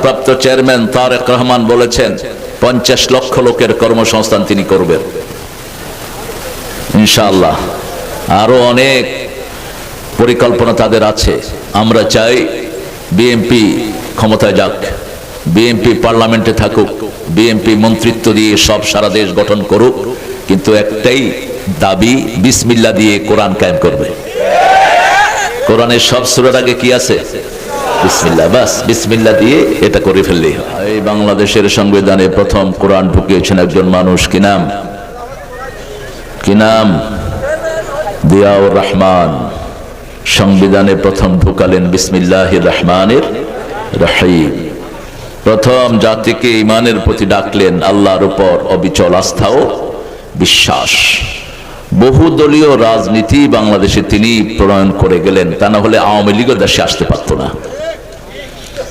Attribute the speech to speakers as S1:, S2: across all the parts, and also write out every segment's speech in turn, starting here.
S1: ভারপ্রাপ্ত চেয়ারম্যান তারেক রহমান বলেছেন, পঞ্চাশ লক্ষ লোকের কর্মসংস্থান তিনি করবেন। ইনশাআল্লাহ, আরও অনেক পরিকল্পনা তাদের আছে। আমরা চাই বিএনপি ক্ষমতায় যাক, বিএনপি পার্লামেন্টে থাকুক, বিএনপি মন্ত্রিত্ব দিয়ে সব সারা দেশ গঠন করুক, কিন্তু একটাই দাবি, বিসমিল্লা দিয়ে কোরআন কায়েম করবে। কোরআনের সব সুরের আগে কি আছে? বিসমিল্লা বাস বিসমিল্লা দিয়ে এটা করে ফেললেই হয়। এই বাংলাদেশের সংবিধানে প্রথম কোরআন ঢুকিয়েছেন একজন মানুষ, কি নাম? কি নাম? দিয়াউর রহমান। সংবিধানে প্রথম ঢুকালেন বিসমিল্লাহ রহমানের রহিম। প্রথম জাতিকে ইমানের প্রতি ডাকলেন আল্লাহর উপর অবিচল আস্থা ও বিশ্বাস। বহুদলীয় রাজনীতি বাংলাদেশে তিনি প্রণয়ন করে গেলেন, তা না হলে আওয়ামী লীগও দেশে আসতে পারতো না।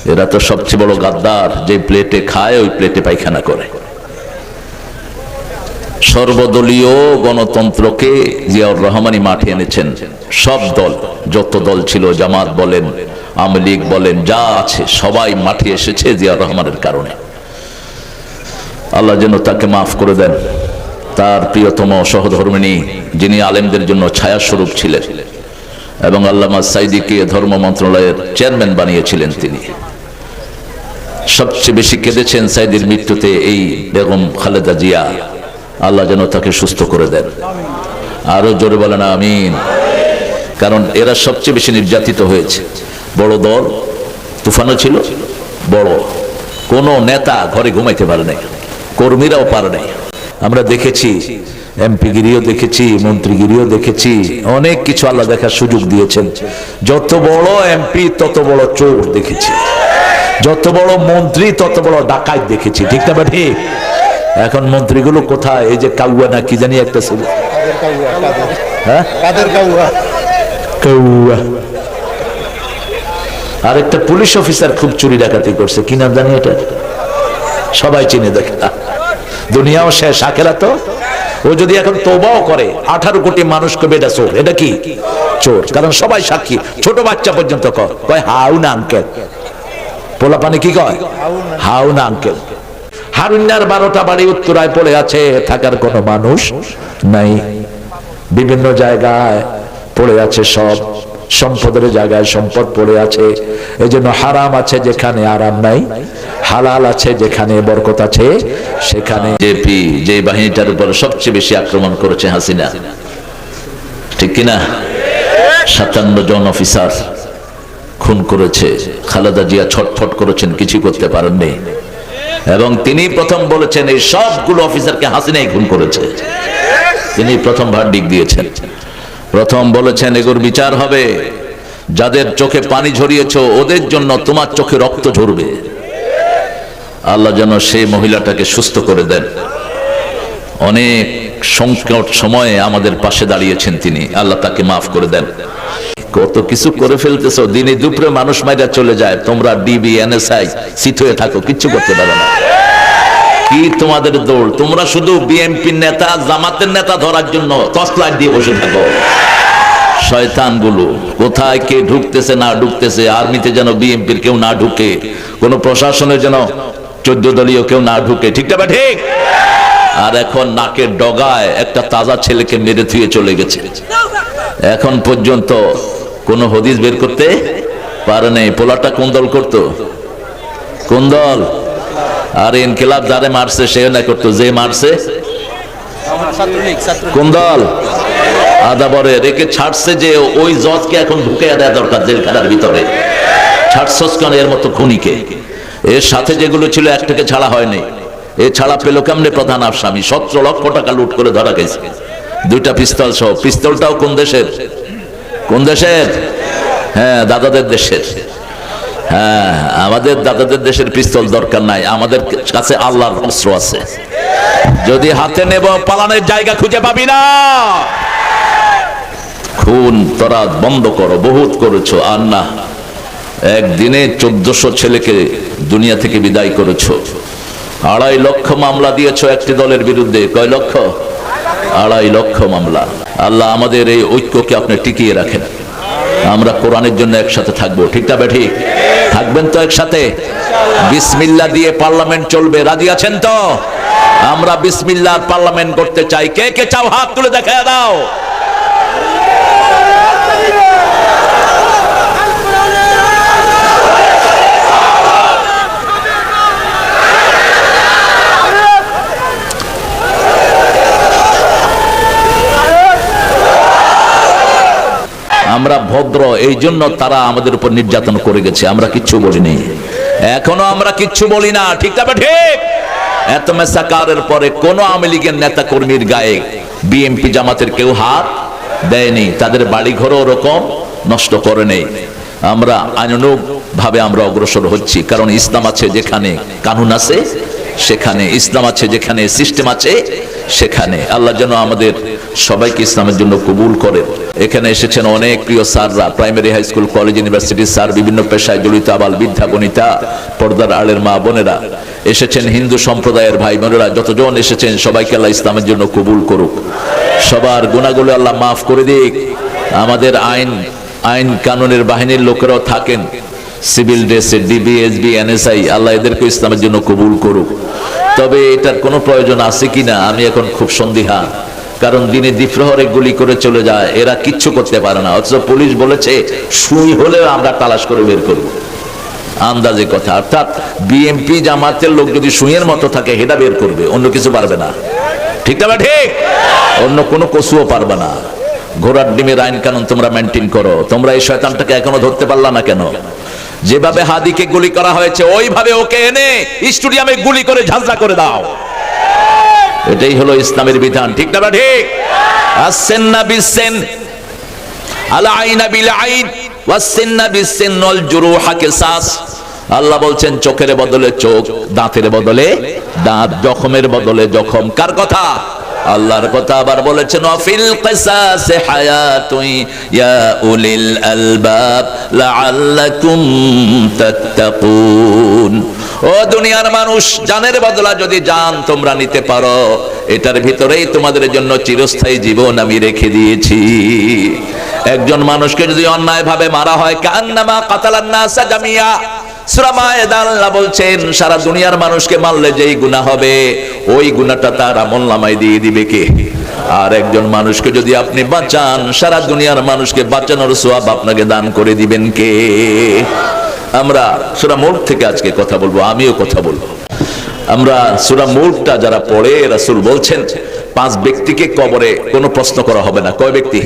S1: এরা তো সবচেয়ে বড় গাদ্দার, যে প্লেটে খায়, ওই প্লেটে পায়খানা করে। সর্বদলীয় গণতন্ত্রকে জিয়াউর রহমানই মাঠে এনেছেন। সব দল, যত দল ছিল, জামাত বলেন, আওয়ামী লীগ বলেন, যা আছে, সবাই মাঠে এসেছে জিয়াউর রহমানের কারণে। আল্লাহ যেন তাকে মাফ করে দেন। তার প্রিয়তম সহধর্মিনী, যিনি আলেমদের জন্য ছায়াস্বরূপ ছিলেন। এবং আল্লামা সাইদিকে ধর্ম মন্ত্রণালয়ের চেয়ারম্যান বানিয়েছিলেন তিনি। সবচেয়ে বেশি কেঁদেছেন সাইদির মৃত্যুতে এই বেগম খালেদা জিয়া। আল্লাহ যেন তাকে সুস্থ করে দেন। আরও জোরে বলে না আমিন। কারণ এরা সবচেয়ে বেশি নির্যাতিত হয়েছে। বড় দল, তুফানও ছিল, বড়। কোন নেতা ঘরে ঘুমাইতে পারে নাই, কর্মীরাও পারে নাই। আমরা দেখেছি এমপি গিরিও দেখেছি, মন্ত্রীগিরিও দেখেছি, অনেক কিছু আল্লাহ দেখার সুযোগ দিয়েছেন। যত বড় এমপি তত বড় চোর দেখেছি। যত বড় মন্ত্রী, তত বড় ডাকাত দেখেছি। ঠিক না ঠিক এখন মন্ত্রীগুলো কোথায়? এই যে কাউয়া না, কি জানি একটা ছিল। আর একটা পুলিশ অফিসার খুব চুরি ডাকাতি করছে। কি নাম জানি এটা? সবাই চিনে দেখে। দুনিয়াও শেষ আখেরা তো ও যদি এখন তোবাও করে, আঠারো কোটি মানুষ কবে এটা চোর, এটা কি? চোর, কারণ সবাই সাক্ষী, ছোট বাচ্চা পর্যন্ত কয় হাউ না আঙ্কেল। পোলা পানি কি কয়? হাউ না আঙ্কেল। হারুন্যার বারোটা বাড়ি উত্তরায় পড়ে আছে, থাকার কোনো মানুষ নাই। বিভিন্ন জায়গায় পড়ে আছে সব, সম্পদের জায়গায় সম্পদ পড়ে আছে। এই জন্য হারাম আছে যেখানে আরাম নাই। হালাল আছে, যেখানে বরকত আছে, সেখানে জেপি যে বাহিনীটার উপর সবচেয়ে বেশি আক্রমণ করেছে হাসিনা। ঠিক কিনা? সাতান্ন জন অফিসার খুন করেছে। খালেদা জিয়া ছটফট করেছেন কিছু করতে পারেননি। এবং তিনি প্রথম বলেছেন, এই সবগুলো অফিসারকে হাসিনাই খুন করেছে। তিনি প্রথম ভার্ডিক দিয়েছেন। প্রথম বলেছেন, এগুর বিচার হবে। যাদের চোখে পানি ঝরিয়েছ, ওদের জন্য তোমার চোখে রক্ত ঝরবে। আল্লাহ যেন সেই মহিলাটাকে সুস্থ করে দেন। অনেক সংকট সময়ে আমাদের পাশে দাঁড়িয়েছেন তিনি। আল্লাহ তাকে মাফ করে দেন। কত কিছু করে ফেলতেছো, দিনে দুপুরে মানুষ মাইরা চলে যায়। তোমরা ডিবি এনএসআই সিট হয়ে থাকো, কিচ্ছু করতে পারো না। কি তোমাদের দৌড়? তোমরা শুধু বিএনপির নেতা, জামাতের নেতা ধরার জন্য তসলাট দিয়ে বসে থাকো। শয়তানগুলো কোথায় কে ঢুকতেছে, না ঢুকতেছে? আর্মিতে যেন বিএনপির কেউ না ঢুকে। কোন প্রশাসনের যেন চোদ্দ দলীয় কেউ না ঢুকে, ঠিক না ঠিক? আর এখন নাকের ডগায় একটা তাজা ছেলেকে মেরে থুয়ে চলে গেছে। এখন পর্যন্ত কোন হদিস বের করতে পারে নাই। পোলাটা কোন দল করতো? কোন দল? আর ইনকিলাব যারে মারছে সে না করতো, যে মারছে। কোন দল? আদাবরে, রেখে ছাড়ছে যে ওই জজকে এখন ঢুকে দেওয়া দরকার জেলখানার ভিতরে। ছাড়ছস কেন এর মতো খুনিকে? এর সাথে যেগুলো ছিল, একটাকে ছাড়া হয়নি। এ ছাড়া পেল কেমনে প্রধান আসামি সতেরো লক্ষ টাকা লুট করে ধরা গেছে। দুইটা পিস্তল সহ। পিস্তলটাও কোন দেশের? কোন দেশের? হ্যাঁ দাদাদের দেশের। হ্যাঁ আমাদের দাদাদের দেশের পিস্তল দরকার নাই। আমাদের কাছে আল্লাহর অস্ত্র আছে। যদি হাতে নেব, পালানোর জায়গা খুঁজে পাবি না। খুন তোরা বন্ধ করো, বহুত করেছ। আর না, একদিনে চোদ্দশো ছেলেকে দুনিয়া থেকে বিদায় করেছ। আড়াই লক্ষ মামলা দিয়েছ একটি দলের বিরুদ্ধে। কয় লক্ষ? আড়াই লক্ষ মামলা। আল্লাহ আমাদের এই ঐক্যকে আপনি টিকিয়ে রাখেন। আমরা কোরআনের জন্য একসাথে থাকব। ঠিক না ঠিক থাকবেন তো একসাথে? বিসমিল্লা দিয়ে পার্লামেন্ট চলবে। রাজি আছেন তো? আমরা বিসমিল্লার পার্লামেন্ট করতে চাই। কে কে চাও? হাত তুলে দেখা দাও। আমরা ভদ্র এই জন্য তারা আমাদের উপর নির্যাতন করে গেছে, আমরা কিচ্ছু বলিনি। এখনও আমরা কিচ্ছু বলি না, ঠিক তবে ঠিক এত মেসাকারের পরে কোন আওয়ামী লীগের নেতা কর্মীর গায়ে বিএমপি জামাতের কেউ হাত দেয়নি, তাদের বাড়ি ঘরও ওরকম নষ্ট করে নেই আমরা আইনানুগ ভাবে আমরা অগ্রসর হচ্ছি, কারণ ইসলাম আছে যেখানে, কানুন আছে সেখানে ইসলাম আছে, যেখানে সিস্টেম আছে, সেখানে। আল্লাহ যেন আমাদের সবাইকে ইসলামের জন্য কবুল করেন। এখানে এসেছেন অনেক প্রিয় স্যাররা primary high school college university sir, বিভিন্ন পেশায় জড়িত আবাল বিদ্যা বনিতা, পর্দার আলের মা, বোনেরা। এসেছেন হিন্দু সম্প্রদায়ের ভাই বোনেরা, যতজন এসেছেন, সবাইকে আল্লাহ ইসলামের জন্য কবুল করুক। সবার গুণাগুলো আল্লাহ মাফ করে দিক। আমাদের আইন আইন কানুনের বাহিনীর লোকেরাও থাকেন। সিভিল ড্রেসে ডিবিএসবি এনএসআই আল্লাহ এদেরকে ইসলামের জন্য কবুল করুক। তবে এটার কোনো প্রয়োজন আছে কিনা আমি এখন খুব সন্দিহান। কারণ দিনে দ্বিপ্রহরে গুলি করে চলে যায়, এরা কিচ্ছু করতে পারে না। অথচ পুলিশ বলেছে, সুই হলেও আমরা তালাশ করে বের করব। আন্দাজে কথা। অর্থাৎ বিএমপি জামাতের লোক যদি সুইয়ের মতো থাকে, হেডা বের করবে, অন্য কিছু পারবে না। ঠিক না ঠিক? অন্য কোনো কসুও পারবে না। ঘোড়ার ডিমের আইন কানুন তোমরা মেনটেন করো। তোমরা এই শয়তানটাকে এখনও ধরতে পারলা না কেন? যেভাবে হাদিকে গুলি করা হয়েছে, ওইভাবে ওকে এনে স্টুডিয়ামে গুলি করে ঝাঁঝরা করে দাও। এটাই হলো ইসলামের বিধান, ঠিক না ঠিক। আসছেন না বিসেন আলা আইনা বিল আইন ওয়াসিন্না বিসিন ওয়াল জুরুহা কিসাস। আল্লাহ বলছেন, চোখের বদলে চোখ, দাঁতের বদলে দাঁত, জখমের বদলে জখম। কার কথা? আল্লাহর কথা আবার বলেছেন, অফিল কিসাসে হায়াতুন ইয়া উলিল আলবাব লাআল্লাকুম তাত্তাকুন। ও দুনিয়ার মানুষ, জানের বদলা যদি জান তোমরা নিতে পারো, এটার ভিতরেই তোমাদের জন্য চিরস্থায়ী জীবন আমি রেখে দিয়েছি। একজন মানুষকে যদি অন্যায় ভাবে মারা হয়, কান্নামা কাতালান নাসা জামিয়া। সূরা মায়েদা আল্লাহ বলছেন, সারা দুনিয়ার মানুষকে মারলে যেই গুনাহ হবে ওই গুনাহটা তার আমল নামায় দিয়ে দিবে কে? আর একজন মানুষকে যদি আপনি বাঁচান, সারা দুনিয়ার মানুষকে বাঁচানোর সোয়াব আপনাকে দান করে দিবেন কে? আমরা সুরা মুল্ক থেকে আজকে কথা বলব, আমিও কথা বলব। আমরা সুরা মুল্কটা যারা পড়ে, রাসূল বলছেন, পাঁচ ব্যক্তিকে কবরে কোনো প্রশ্ন করা হবে না। কয় ব্যক্তি?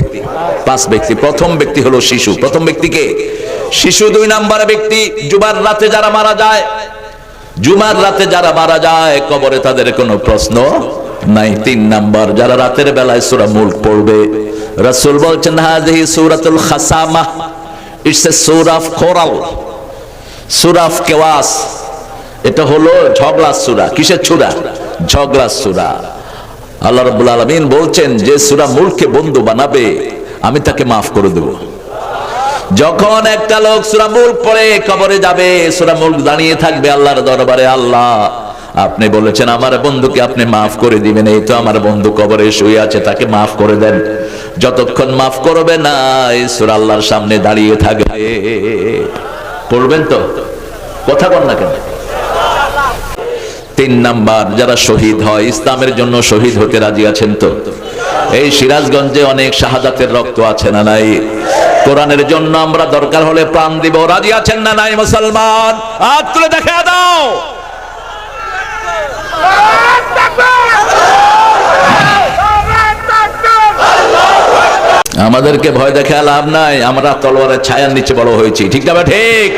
S1: পাঁচ ব্যক্তি। প্রথম ব্যক্তি হলো শিশু। প্রথম ব্যক্তিকে শিশু দুই নাম্বার ব্যক্তি। জুমার রাতে যারা মারা যায় জুমার রাতে যারা মারা যায়, কবরে তাদের কোনো প্রশ্ন নাই। তিন নাম্বার, যারা রাতের বেলায় সূরা মুল্ক পড়বে, রাসূল বলছেন, হাযিহি সূরাতুল খাসামা, it's a surah of quarrel chaos. এটা হলো ঝগড়া সূরা। কিসের সূরা? ঝগড়া সূরা। আল্লাহ রাব্বুল আলামিন বলছেন, যে সূরা মুলকে বন্ধু বানাবে, আমি তাকে মাফ করে দেব। যখন একটা লোক সূরা মুলক পড়ে, কবরে যাবে, সূরা মুলক দাঁড়িয়ে থাকবে আল্লাহর দরবারে, আল্লাহ, আপনি বলেছেন, আমার বন্ধুকে আপনি মাফ করে দিবেন। এই তো আমার বন্ধু কবরে শুয়ে আছে, তাকে মাফ করে দেন। যতক্ষণ মাফ করবে না আল্লাহর সামনে দাঁড়িয়ে থাকবে। পড়বেন তো? কথা বল না কেন? তিন নাম্বার, যারা শহীদ হয়, ইসলামের জন্য শহীদ হতে রাজি আছেন তো? এই সিরাজগঞ্জে অনেক শাহাদাতের রক্ত আছে না নাই? কোরআনের জন্য আমরা দরকার হলে প্রাণ দিব। রাজি আছেন না নাই মুসলমান? হাত তুলে দেখা দাও। আমাদেরকে ভয় দেখে লাভ নাই। আমরা তলোয়ারের ছায়ার নিচে বড় হয়েছি। ঠিক না ঠিক?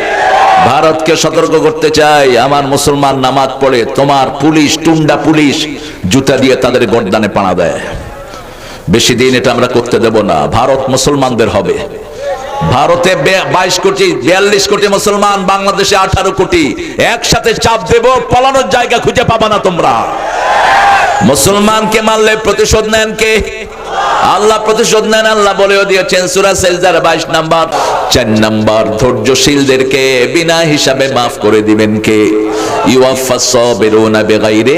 S1: ভারতকে সতর্ক করতে চাই। আমার মুসলমান নামাজ পড়ে তোমার পুলিশ, টুন্ডা পুলিশ জুতা দিয়ে তাদের গর্দানে পাড়া দেয়। বেশি দিন এটা আমরা করতে দেব না। ভারত মুসলমানদের হবে। ভারতে বাইশ কোটি, বিয়াল্লিশ কোটি মুসলমান, বাংলাদেশে আঠারো কোটি। একসাথে চাপ দেব, পলানোর জায়গা খুঁজে পাবা না তোমরা। মুসলমানকে মারলে প্রতিশোধ নেন কে? আল্লাহ প্রতিশোধ নেন, আল্লাহ বলেও দিয়েছেন, সূরা সেজদার 22 নাম্বার 4 নাম্বার, ধৈর্যশীলদেরকে বিনা হিসাবে মাফ করে দিবেন কে? সাবিরুনা বিগাইরি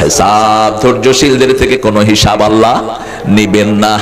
S1: হিসাব। ধৈর্যশীলদের থেকে কোনো হিসাব আল্লাহ নিবেন না।